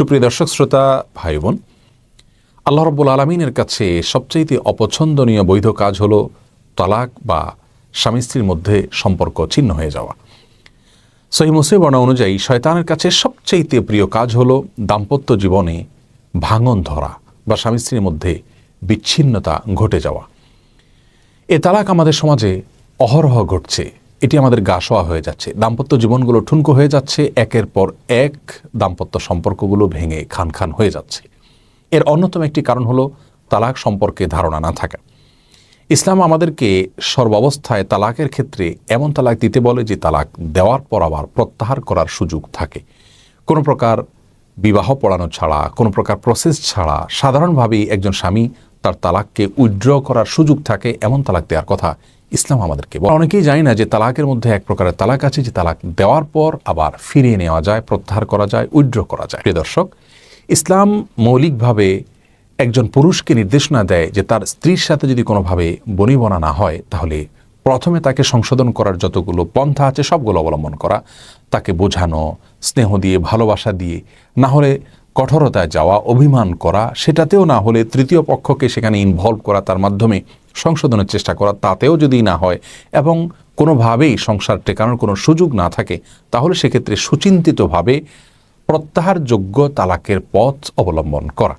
সুপ্রিয় দর্শক, শ্রোতা ভাই বোন আল্লাহ রব্বুল আলমিনের কাছে সবচাইতে অপছন্দনীয় বৈধ কাজ হলো তালাক বা স্বামী স্ত্রীর মধ্যে সম্পর্ক ছিন্ন হয়ে যাওয়া। সহি মুসিবর্ণা অনুযায়ী, শয়তানের কাছে সবচাইতে প্রিয় কাজ হলো দাম্পত্য জীবনে ভাঙন ধরা বা স্বামী স্ত্রীর মধ্যে বিচ্ছিন্নতা ঘটে যাওয়া। এ তালাক আমাদের সমাজে অহরহ ঘটছে। এটি আমাদের গা শোয়া হয়ে যাচ্ছে। দাম্পত্য জীবনগুলো ঠুনকো হয়ে যাচ্ছে। একের পর এক দাম্পত্য সম্পর্কগুলো ভেঙে খান খান হয়ে যাচ্ছে। এর অন্যতম একটি কারণ হলো তালাক সম্পর্কে ধারণা না থাকা। ইসলাম আমাদেরকে সর্বাবস্থায় তালাকের ক্ষেত্রে এমন তালাক দিতে বলে যে তালাক দেওয়ার পর আবার প্রত্যাহার করার সুযোগ থাকে। কোনো প্রকার বিবাহ পড়ানো ছাড়া, কোনো প্রকার প্রসেস ছাড়া সাধারণভাবেই একজন স্বামী তার তালাককে উইথড্র করার সুযোগ থাকে, এমন তালাক দেওয়ার কথা ইসলাম আমাদেরকে। অনেকেই জানি না যে তালাকের মধ্যে এক প্রকারের তালাক আছে, যে তালাক দেওয়ার পর আবার ফিরিয়ে নেওয়া যায়, প্রত্যাহার করা যায় উইড্র করা যায় প্রিয় দর্শক, ইসলাম মৌলিকভাবে একজন পুরুষকে নির্দেশনা দেয় যে তার স্ত্রীর সাথে যদি কোনোভাবে বনিবনা না হয়, তাহলে প্রথমে তাকে সংশোধন করার যতগুলো পন্থা আছে, সবগুলো অবলম্বন করা তাকে বোঝানো, স্নেহ দিয়ে, ভালোবাসা দিয়ে, না হলে কঠোরতায় যাওয়া, অভিমান করা, সেটাতেও না হলে তৃতীয় পক্ষকে সেখানে ইনভলভ করা, তার মাধ্যমে সংশোধনের চেষ্টা করা তাতেও যদি না হয় এবং কোনোভাবেই সংসার টেকানোর কোনো সুযোগ না থাকে, তাহলে সেক্ষেত্রে সুচিন্তিতভাবে প্রত্যাহারযোগ্য তালাকের পথ অবলম্বন করা।